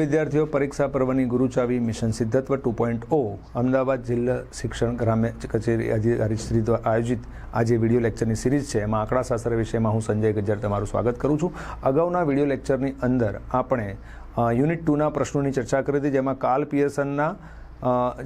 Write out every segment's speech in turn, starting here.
વિદ્યાર્થીઓ પરીક્ષા પર્વની ગુરુચાવી મિશન સિદ્ધત્વ ટુ પોઈન્ટ ઓ અમદાવાદ જિલ્લા શિક્ષણ ગ્રામ્ય કચેરી અધિકારી શ્રી દ્વારા આયોજિત આ જે વીડિયો લેક્ચરની સિરીઝ છે. એમાં આંકડાશાસ્ત્ર વિષયમાં હું સંજય ગજ્જર તમારું સ્વાગત કરું છું. અગાઉના વીડિયો લેક્ચરની અંદર આપણે યુનિટ ટુના પ્રશ્નોની ચર્ચા કરી હતી, જેમાં કાલ પિયર્સનના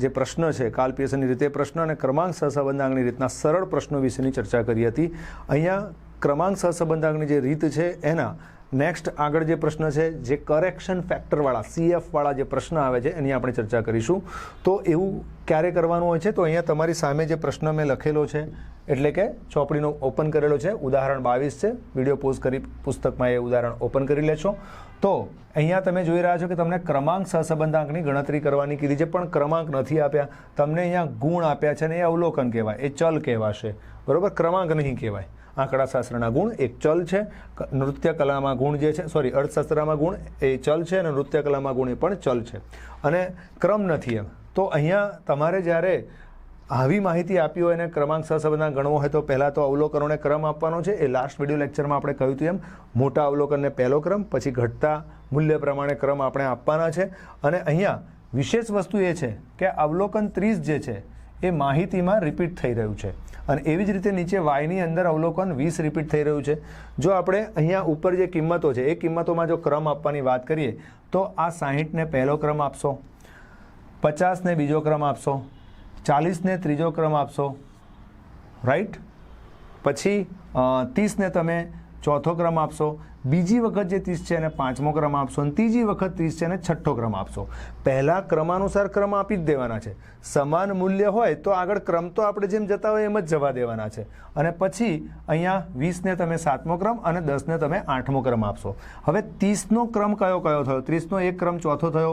જે પ્રશ્ન છે, કાલ પિયર્સનની રીતે પ્રશ્ન અને ક્રમાંક સહસંબંધાંકની રીતના સરળ પ્રશ્નો વિશેની ચર્ચા કરી હતી. અહીંયા ક્રમાંક સહસંબંધાંકની જે રીત છે, એના નેક્સ્ટ આગળ જે પ્રશ્ન છે, જે કરેક્શન ફેક્ટરવાળા સીએફવાળા જે પ્રશ્ન આવે છે, એની આપણે ચર્ચા કરીશું. તો એવું ક્યારે કરવાનું હોય છે? તો અહીંયા તમારી સામે જે પ્રશ્ન મેં લખેલો છે, એટલે કે ચોપડીનો ઓપન કરેલો છે, ઉદાહરણ બાવીસ છે. વીડિયો પોઝ કરી, પુસ્તકમાં એ ઉદાહરણ ઓપન કરી લેશો. તો અહીંયા તમે જોઈ રહ્યા છો કે તમને ક્રમાંક સહસંબંધાંકની ગણતરી કરવાની કીધી છે, પણ ક્રમાંક નથી આપ્યા. તમને અહીંયા ગુણ આપ્યા છે ને એ અવલોકન કહેવાય, એ ચલ કહેવાશે. બરોબર? ક્રમાંક નહીં કહેવાય. આંકડાશાસ્ત્રના ગુણ એક ચલ છે. નૃત્ય કલામાં ગુણ જે છે સોરી અર્થશાસ્ત્રમાં ગુણ એ ચલ છે અને નૃત્ય કલામાં ગુણ એ પણ ચલ છે. અને ક્રમ નથી એમ. તો અહીંયા તમારે જ્યારે આવી માહિતી આપી હોય અને ક્રમાંક સહસંબંધાંક ગણવો હોય તો પહેલાં તો અવલોકનોને ક્રમ આપવાનો છે. એ લાસ્ટ વીડિયો લેક્ચરમાં આપણે કહ્યું હતું એમ. મોટા અવલોકનને પહેલો ક્રમ, પછી ઘટતા મૂલ્ય પ્રમાણે ક્રમ આપણે આપવાના છે. અને અહીંયા વિશેષ વસ્તુ એ છે કે અવલોકન ત્રીસ જે છે એ માહિતીમાં રિપીટ થઈ રહ્યું છે. અને એવી જ રીતે નીચે વાયની અંદર અવલોકન વીસ રિપીટ થઈ રહ્યું છે. જો આપણે અહીંયા ઉપર જે કિંમતો છે, એ કિંમતોમાં જો ક્રમ આપવાની વાત કરીએ, તો આ સાહીઠને પહેલો ક્રમ આપશો પચાસને બીજો ક્રમ આપશો ચાલીસને ત્રીજો ક્રમ આપશો રાઈટ પછી ત્રીસને તમે ચોથો ક્રમ આપશો, બીજી વખત જે ત્રીસ છે એને પાંચમો ક્રમ આપશો અને ત્રીજી વખત ત્રીસ છે એને છઠ્ઠો ક્રમ આપશો. પહેલાં ક્રમાનુસાર ક્રમ આપી જ દેવાના છે. સમાન મૂલ્ય હોય તો આગળ ક્રમ તો આપણે જેમ જતા હોય એમ જ જવા દેવાના છે. અને પછી અહીંયા વીસને તમે સાતમો ક્રમ અને દસને તમે આઠમો ક્રમ આપશો. હવે ત્રીસનો ક્રમ કયો કયો થયો? ત્રીસનો એક ક્રમ ચોથો થયો,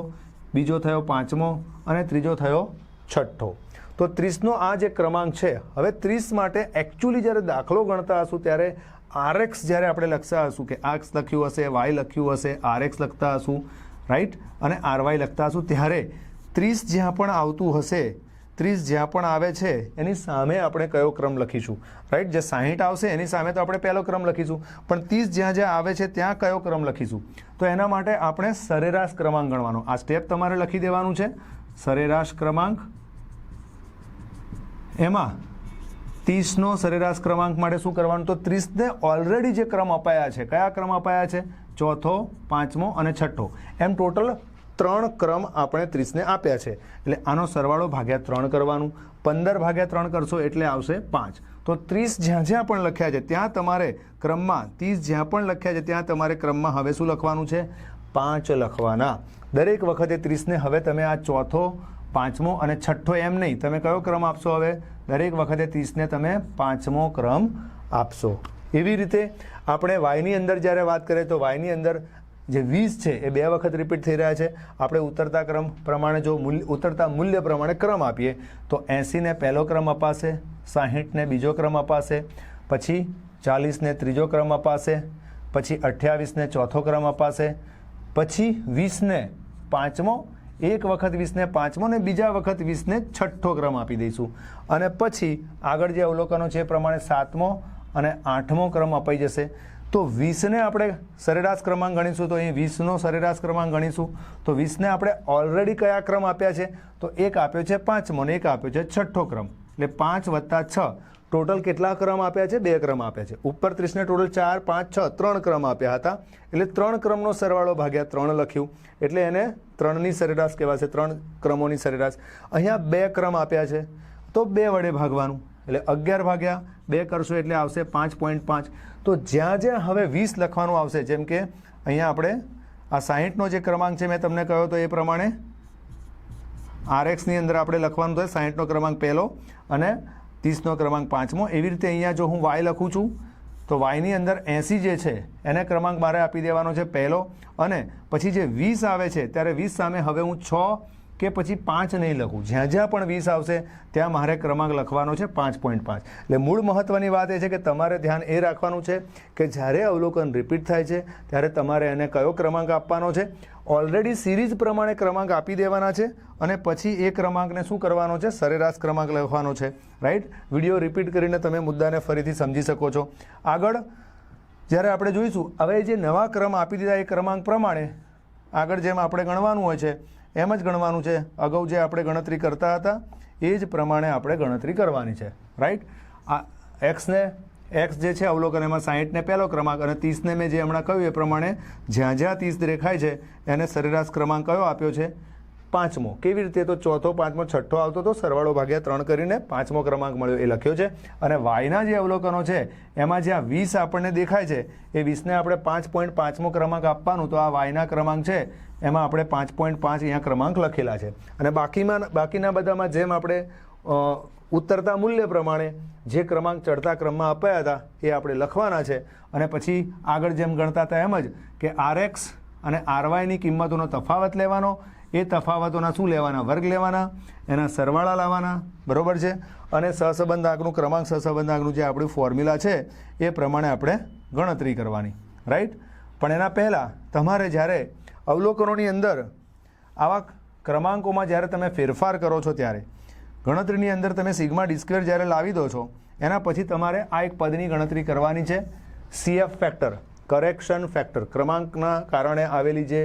બીજો થયો પાંચમો અને ત્રીજો થયો છઠ્ઠો. તો ત્રીસનો આ જે ક્રમાંક છે, હવે ત્રીસ માટે એકચ્યુઅલી જ્યારે દાખલો ગણતા હશું ત્યારે આરએક્સ જ્યારે આપણે લખતા હશું કે આક્સ લખ્યું હશે વાય લખ્યું હશે, આરએક્સ લખતા હશું રાઈટ અને આરવાય લખતા હશું, ત્યારે ત્રીસ જ્યાં પણ આવતું હશે, ત્રીસ જ્યાં પણ આવે છે, એની સામે આપણે કયો ક્રમ લખીશું? રાઈટ જે સાહીઠ આવશે, એની સામે તો આપણે પહેલો ક્રમ લખીશું. પણ ત્રીસ જ્યાં જ્યાં આવે છે, ત્યાં કયો ક્રમ લખીશું? તો એના માટે આપણે સરેરાશ ક્રમાંક ગણવાનો. આ સ્ટેપ તમારે લખી દેવાનું છે. સરેરાશ ક્રમાંક. એમાં ત્રીસનો સરેરાશ ક્રમાંક માટે શું કરવાનું? તો ત્રીસને ઓલરેડી જે ક્રમ અપાયા છે, કયા ક્રમ અપાયા છે? ચોથો, પાંચમો અને છઠ્ઠો. એમ ટોટલ ત્રણ ક્રમ આપણે ત્રીસને આપ્યા છે. એટલે આનો સરવાળો ભાગ્યા ત્રણ કરવાનું. પંદર ભાગ્યા ત્રણ કરશો એટલે આવશે પાંચ. તો ત્રીસ જ્યાં જ્યાં પણ લખ્યા છે, ત્યાં તમારે ક્રમમાં, ત્રીસ જ્યાં પણ લખ્યા છે, ત્યાં તમારે ક્રમમાં હવે શું લખવાનું છે? પાંચ લખવાના. દરેક વખતે ત્રીસને હવે તમે આ ચોથો પાંચમો અને છઠ્ઠો એમ નહીં. તમે કયો ક્રમ આપશો હવે? દરેક વખતે ત્રીસને તમે પાંચમો ક્રમ આપશો. એવી રીતે આપણે વાયની અંદર જ્યારે વાત કરીએ તો વાયની અંદર જે વીસ છે, એ બે વખત રિપીટ થઈ રહ્યા છે. આપણે ઉતરતા ક્રમ પ્રમાણે જો મૂલ્ય, ઉતરતા મૂલ્ય પ્રમાણે ક્રમ આપીએ, તો એંસીને પહેલો ક્રમ અપાશે, સાહીઠને બીજો ક્રમ અપાશે, પછી ચાલીસને ત્રીજો ક્રમ અપાશે, પછી અઠ્યાવીસને ચોથો ક્રમ અપાશે, પછી વીસને પાંચમો એક વખત વીસને પાંચમો ને બીજા વખત વીસને છઠ્ઠો ક્રમ આપી દઈશું. અને પછી આગળ જે અવલોકનો છે એ પ્રમાણે સાતમો અને આઠમો ક્રમ અપાઈ જશે. તો વીસને આપણે સરેરાશ ક્રમાંક ગણીશું. તો અહીં વીસનો સરેરાશ ક્રમાંક ગણીશું. તો વીસને આપણે ઓલરેડી કયા ક્રમ આપ્યા છે? તો એક આપ્યો છે પાંચમો ને એક આપ્યો છે છઠ્ઠો ક્રમ. એટલે પાંચ વત્તા છ. ટોટલ કેટલા ક્રમ આપ્યા છે? બે ક્રમ આપ્યા છે. ઉપર ત્રીસને ટોટલ ચાર, પાંચ, છ, ત્રણ ક્રમ આપ્યા હતા. એટલે ત્રણ ક્રમનો સરવાળો ભાગ્યા ત્રણ લખ્યું. એટલે એને ત્રણની સરેરાશ કહેવાશે, ત્રણ ક્રમોની સરેરાશ. અહીંયા બે ક્રમ આપ્યા છે. તો બે વડે ભાગવાનું. એટલે અગિયાર ભાગ્યા બે કરશો એટલે આવશે પાંચ પોઈન્ટ પાંચ. તો જ્યાં જ્યાં હવે વીસ લખવાનું આવશે, જેમ કે અહીંયા આપણે આ સાહીઠનો જે ક્રમાંક છે મેં તમને કહ્યો તો એ પ્રમાણે આરએક્સની અંદર આપણે લખવાનું થાય સાહીઠનો ક્રમાંક પહેલો અને ત્રીસનો ક્રમાંક પાંચમો. એવી રીતે અહીંયા જો હું વાય લખું છું, તો વાયની અંદર એંસી જે છે, એને ક્રમાંક મારે આપી દેવાનો છે પહેલો. અને પછી જે વીસ આવે છે, ત્યારે વીસ સામે હવે હું છ કે પછી પાંચ નહીં લખું. જ્યાં જ્યાં પણ વીસ આવશે, ત્યાં મારે ક્રમાંક લખવાનો છે પાંચ પોઈન્ટ પાંચ. એટલે મૂળ મહત્ત્વની વાત એ છે કે તમારે ધ્યાન એ રાખવાનું છે કે જ્યારે અવલોકન રિપીટ થાય છે, ત્યારે તમારે એને કયો ક્રમાંક આપવાનો છે? ઓલરેડી સિરીઝ પ્રમાણે ક્રમાંક આપી દેવાના છે અને પછી એ ક્રમાંકને શું કરવાનો છે? સરેરાશ ક્રમાંક લખવાનો છે. રાઈટ વીડિયો રિપીટ કરીને તમે મુદ્દાને ફરીથી સમજી શકો છો. આગળ, જ્યારે આપણે જોઈશું, હવે જે નવા ક્રમ આપી દીધા એ ક્રમાંક પ્રમાણે આગળ જેમ આપણે ગણવાનું હોય છે એમ જ ગણવાનું છે. અગાઉ જે આપણે ગણતરી કરતા હતા, એ જ પ્રમાણે આપણે ગણતરી કરવાની છે. રાઈટ આ એક્સને એક્સ જે છે અવલોકન, એમાં સાહીઠને પહેલો ક્રમાંક અને ત્રીસને મેં જે હમણાં કહ્યું, એ પ્રમાણે જ્યાં જ્યાં ત્રીસ દેખાય છે, એને સરેરાશ ક્રમાંક કયો આપ્યો છે? પાંચમો. કેવી રીતે તો ચોથો, પાંચમો, છઠ્ઠો આવતો તો સરવાળો ભાગ્યા ત્રણ કરીને પાંચમો ક્રમાંક મળ્યો, એ લખ્યો છે. અને વાયના જે અવલોકનો છે, એમાં જ્યાં વીસ આપણને દેખાય છે, એ વીસને આપણે પાંચ પોઈન્ટ પાંચમો ક્રમાંક આપવાનું, તો આ વાયના ક્રમાંક છે. એમાં આપણે પાંચ પોઈન્ટ પાંચ અહીંયા ક્રમાંક લખેલા છે. અને બાકીમાં બાકીના બધામાં જેમ આપણે ઉતરતા મૂલ્ય પ્રમાણે જે ક્રમાંક ચડતા ક્રમમાં અપાયા હતા, એ આપણે લખવાના છે. અને પછી આગળ જેમ ગણતા હતા એમ જ કે આરએક્સ અને આરવાયની કિંમતોનો તફાવત લેવાનો, એ તફાવતોના શું લેવાના? વર્ગ લેવાના, એના સરવાળા લાવવાના, બરાબર છે? અને સહસંબંધ આંકનું ક્રમાંક, સહસંબંધ આંકનું જે આપણું ફોર્મ્યુલા છે, એ પ્રમાણે આપણે ગણતરી કરવાની. રાઈટ? પણ એના પહેલાં તમારે જ્યારે અવલોકનોની અંદર આવા ક્રમાંકોમાં જ્યારે તમે ફેરફાર કરો છો ત્યારે, ગણતરીની અંદર તમે સિગ્મા ડિસ્ક્વેર જ્યારે લાવી દો છો, એના પછી તમારે આ એક પદની ગણતરી કરવાની છે. સીએફ ફેક્ટર કરેક્શન ફેક્ટર ક્રમાંકના કારણે આવેલી જે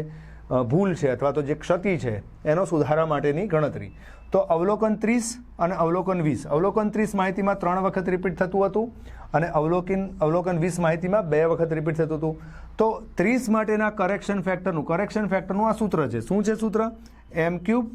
ભૂલ છે અથવા તો જે ક્ષતિ છે, એનો સુધારા માટેની ગણતરી. તો અવલોકન ત્રીસ અને અવલોકન વીસ. અવલોકન ત્રીસ માહિતીમાં ત્રણ વખત રિપીટ થતું હતું અને અવલોકન અવલોકન વીસ માહિતીમાં બે વખત રિપીટ થતું હતું. તો ત્રીસ માટેના કરેક્શન ફેક્ટરનું કરેક્શન ફેક્ટરનું આ સૂત્ર છે. શું છે સૂત્ર? M cube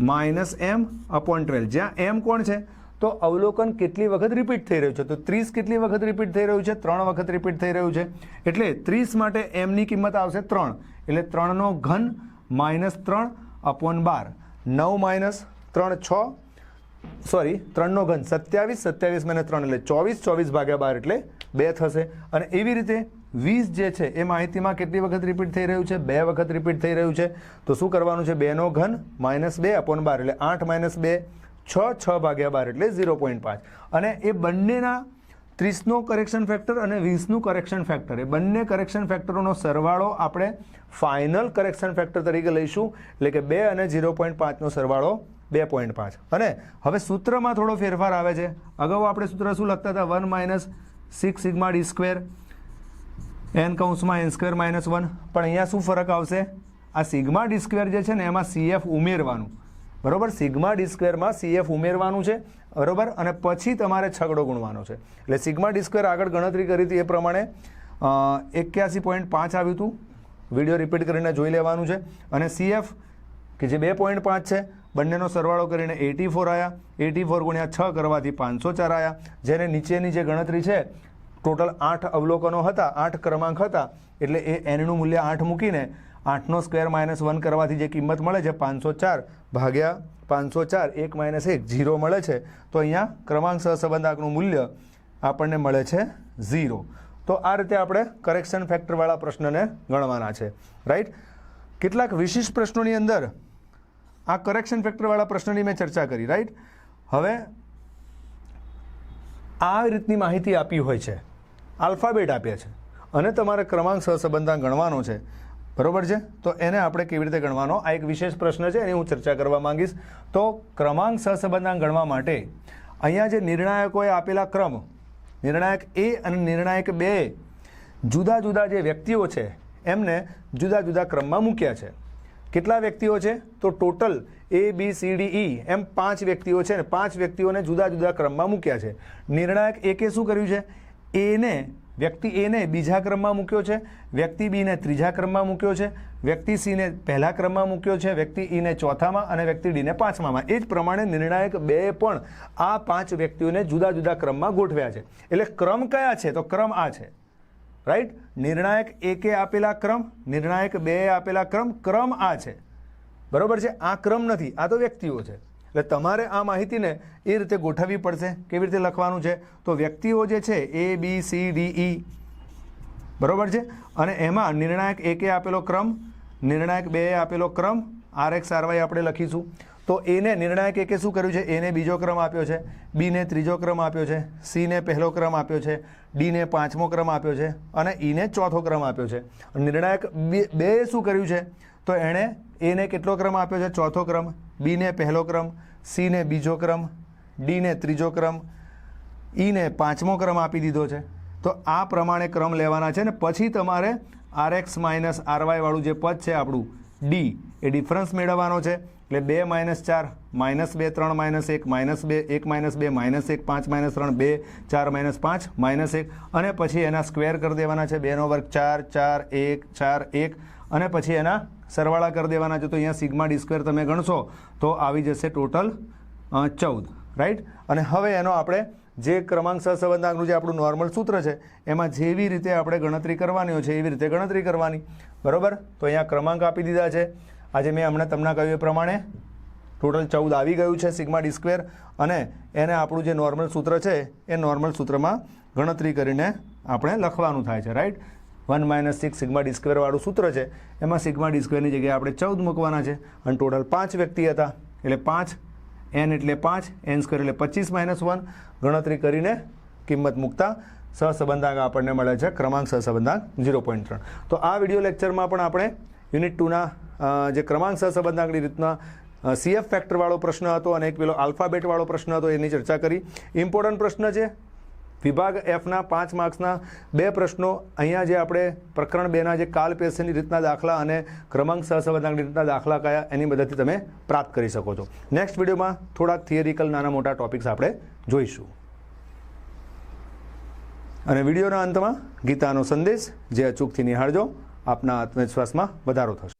minus M upon twelve જ્યાં એમ કોણ છે? તો અવલોકન કેટલી વખત રિપીટ થઈ રહ્યું છે? તો ત્રીસ કેટલી વખત રિપીટ થઈ રહ્યું છે? ત્રણ વખત રિપીટ થઈ રહ્યું છે. એટલે ત્રીસ માટે એમની કિંમત આવશે ત્રણ. એટલે ત્રણનો ઘન માઇનસ ત્રણ અપોન બાર. નવ માઇનસ ત્રણ છ સોરી ત્રણનો ઘન સત્યાવીસ સત્યાવીસ મને ત્રણ એટલે ચોવીસ ચોવીસ ભાગ્યા બાર એટલે બે થશે. અને એવી રીતે વીસ જે છે એ માહિતીમાં કેટલી વખત રિપીટ થઈ રહ્યું છે? બે વખત રિપીટ થઈ રહ્યું છે. તો શું કરવાનું છે? બેનો ઘન માઇનસ બે અપોન બાર એટલે આઠ માઇનસ બે, છ છ ભાગ્યા બાર એટલે ઝીરો પોઈન્ટ પાંચ. અને એ બંનેના ત્રીસનો કરેક્શન ફેક્ટર અને વીસનું કરેક્શન ફેક્ટર એ બંને કરેક્શન ફેક્ટરોનો સરવાળો આપણે ફાઇનલ કરેક્શન ફેક્ટર તરીકે લઈશું. એટલે કે બે અને ઝીરો પોઈન્ટ પાંચનો સરવાળો બે પોઈન્ટ પાંચ. અને હવે સૂત્રમાં થોડો ફેરફાર આવે છે. અગાઉ આપણે સૂત્ર શું લખતા હતા? One minus six sigma D square N કૌંસમાં એન સ્ક્વેર માઇનસ વન પણ અહીંયા શું ફરક આવશે? આ સિગ્મા ડી સ્ક્વેર જે છે ને, એમાં સીએફ ઉમેરવાનું. બરોબર? સિગ્મા ડી સ્ક્વેરમાં સીએફ ઉમેરવાનું છે, બરોબર? અને પછી તમારે છગડો ગુણવાનો છે. એટલે સિગ્મા ડી સ્ક્વેર આગળ ગણતરી કરી હતી એ પ્રમાણે એક્યાસી પોઈન્ટ પાંચ આવ્યું હતું. વીડિયો રિપીટ કરીને જોઈ લેવાનું છે. અને સીએફ કે જે બે પોઈન્ટ પાંચ છે, બંનેનો સરવાળો કરીને એટી ફોર આવ્યા એટી ફોર ગુણ્યા છ કરવાથી પાંચસો ચાર આવ્યા જેને નીચેની જે ગણતરી છે, ટોટલ આઠ અવલોકનો હતા, આઠ ક્રમાંક હતા, એટલે એ એનનું મૂલ્ય આઠ મૂકીને આઠનો સ્ક્વેર માઇનસ વન કરવાથી જે કિંમત મળે છે પાંચસો ચાર ભાગ્યા પાંચસો ચાર, એક માઇનસ એક ઝીરો મળે છે. તો અહીંયા ક્રમાંક સહસંબંધાકનું મૂલ્ય આપણને મળે છે ઝીરો તો આ રીતે આપણે કરેક્શન ફેક્ટરવાળા પ્રશ્નને ગણવાના છે. રાઈટ કેટલાક વિશિષ્ટ પ્રશ્નોની અંદર આ કરેક્શન ફેક્ટરવાળા પ્રશ્નની મેં ચર્ચા કરી. રાઈટ હવે આ રીતની માહિતી આપી હોય છે. આલ્ફાબેટ આપ્યા છે. અને તમારે ક્રમાંક સહસંબંધા ગણવાનો છે. બરોબર છે? તો એને આપણે કેવી રીતે ગણવાનો? આ એક વિશેષ પ્રશ્ન છે, એની હું ચર્ચા કરવા માંગીશ. તો ક્રમાંક સહસંબંધાંક ગણવા માટે અહીંયા જે નિર્ણાયકોએ આપેલા ક્રમ, નિર્ણાયક એ અને નિર્ણાયક બે, જુદા જુદા જે વ્યક્તિઓ છે, એમને જુદા જુદા ક્રમમાં મૂક્યા છે. કેટલા વ્યક્તિઓ છે? તો total A, B, C, D, E, એમ પાંચ વ્યક્તિઓ છે ને પાંચ વ્યક્તિઓને જુદા જુદા ક્રમમાં મૂક્યા છે. નિર્ણાયક એકે શું કર્યું છે? એને વ્યક્તિ એને બીજા ક્રમમાં મૂક્યો છે, વ્યક્તિ બીને ત્રીજા ક્રમમાં મૂક્યો છે, વ્યક્તિ સીને પહેલા ક્રમમાં મૂક્યો છે, વ્યક્તિ ઈને ચોથામાં અને વ્યક્તિ ડીને પાંચમામાં. એ જ પ્રમાણે નિર્ણાયક બે પણ આ પાંચ વ્યક્તિઓને જુદા જુદા ક્રમમાં ગોઠવ્યા છે. એટલે ક્રમ કયા છે? તો ક્રમ આ છે. રાઈટ નિર્ણાયક એકે આપેલા ક્રમ, નિર્ણાયક બે આપેલા ક્રમ ક્રમ આ છે. બરોબર છે? આ ક્રમ નથી. આ તો વ્યક્તિઓ છે. એટલે તમારે આ માહિતીને એ રીતે ગોઠવવી પડશે, કેવી રીતે લખવાનું છે? તો વ્યક્તિઓ જે છે, એ, બી, સી, ડી, ઈ. બરાબર છે? અને એમાં નિર્ણાયક એકે આપેલો ક્રમ, નિર્ણાયક બે આપેલો ક્રમ, આર, એક્સ, આર, વાય આપણે લખીશું. તો એને નિર્ણાયક એકે શું કર્યું છે? એને બીજો ક્રમ આપ્યો છે. બીને ત્રીજો ક્રમ આપ્યો છે. સીને પહેલો ક્રમ આપ્યો છે. ડીને પાંચમો ક્રમ આપ્યો છે. અને ઈને ચોથો ક્રમ આપ્યો છે. નિર્ણાયક બે- શું કર્યું છે? તો એણે એને કેટલો ક્રમ આપ્યો છે? ચોથો ક્રમ. બીને પહેલો ક્રમ સીને બીજો ક્રમ ડીને ત્રીજો ક્રમ ઈને પાંચમો ક્રમ આપી દીધો છે. તો આ પ્રમાણે ક્રમ લેવાના છે ને પછી તમારે આર એક્સ માઇનસ આર વાળું જે પદ છે આપણું, ડી, એ ડિફરન્સ મેળવવાનો છે. એટલે બે માઇનસ ચાર, માઇનસ બે, ત્રણ માઇનસ એક, માઇનસ બે, એક માઇનસ બે, માઇનસ એક, પાંચ માઇનસ ત્રણ, બે, ચાર માઇનસ પાંચ, માઇનસ એક. અને પછી એના સ્ક્વેર કરી દેવાના છે. બેનો વર્ગ ચાર ચાર, એક ચાર, એક. અને પછી એના સરવાળા કરી દેવાના છે, તો અહીંયા સિગ્મા ડી સ્ક્વેર તમે ગણશો, તો આવી જશે ટોટલ ચૌદ, રાઈટ? અને હવે એનો આપણે જે ક્રમાંક સહસંબંધાંકનું જે આપણું નોર્મલ સૂત્ર છે, એમાં જેવી રીતે આપણે ગણતરી કરવાની હોય છે, એવી રીતે ગણતરી કરવાની. બરાબર? તો અહીંયા ક્રમાંક આપી દીધા છે. આજે મેં હમણાં તમને કહ્યું એ પ્રમાણે ટોટલ ચૌદ આવી ગયું છે સિગ્મા ડી સ્ક્વેર, અને એને આપણું જે નોર્મલ સૂત્ર છે, એ નોર્મલ સૂત્રમાં ગણતરી કરીને આપણે લખવાનું થાય છે, right? One minus six sigma D સ્ક્વેરવાળું સૂત્ર છે. એમાં સિગ્મા ડી સ્ક્વેરની જગ્યાએ આપણે ચૌદ મૂકવાના છે. અને ટોટલ પાંચ વ્યક્તિ હતા. એટલે પાંચ એન એટલે પાંચ એન સ્ક્વેર એટલે પચીસ માઇનસ વન ગણતરી કરીને કિંમત મૂકતા સહસંબંધાંક આપણને મળે છે. ક્રમાંક સહસંબંધાંક ઝીરો પોઈન્ટ ત્રણ. તો આ વીડિયો લેક્ચરમાં પણ આપણે યુનિટ ટુના જે ક્રમાંક સહસંબંધાંકની રીતના સીએફ ફેક્ટરવાળો પ્રશ્ન હતો અને એક પેલો આલ્ફાબેટવાળો પ્રશ્ન હતો. એની ચર્ચા કરી. ઇમ્પોર્ટન્ટ પ્રશ્ન છે. વિભાગ એફના પાંચ માર્ક્સના બે પ્રશ્નો. અહીંયા જે આપણે પ્રકરણ બેના જે કાલ પેશની રીતના દાખલા અને ક્રમાંક સહસંબંધાંકની રીતના દાખલા કયા, એની મદદથી તમે પ્રાપ્ત કરી શકો છો. નેક્સ્ટ વિડીયોમાં થોડાક થિયરિકલ નાના મોટા ટોપિક્સ આપણે જોઈશું. અને વિડીયોના અંતમાં ગીતાનો સંદેશ જે અચૂકથી નિહાળજો. આપના આત્મવિશ્વાસમાં વધારો થશે.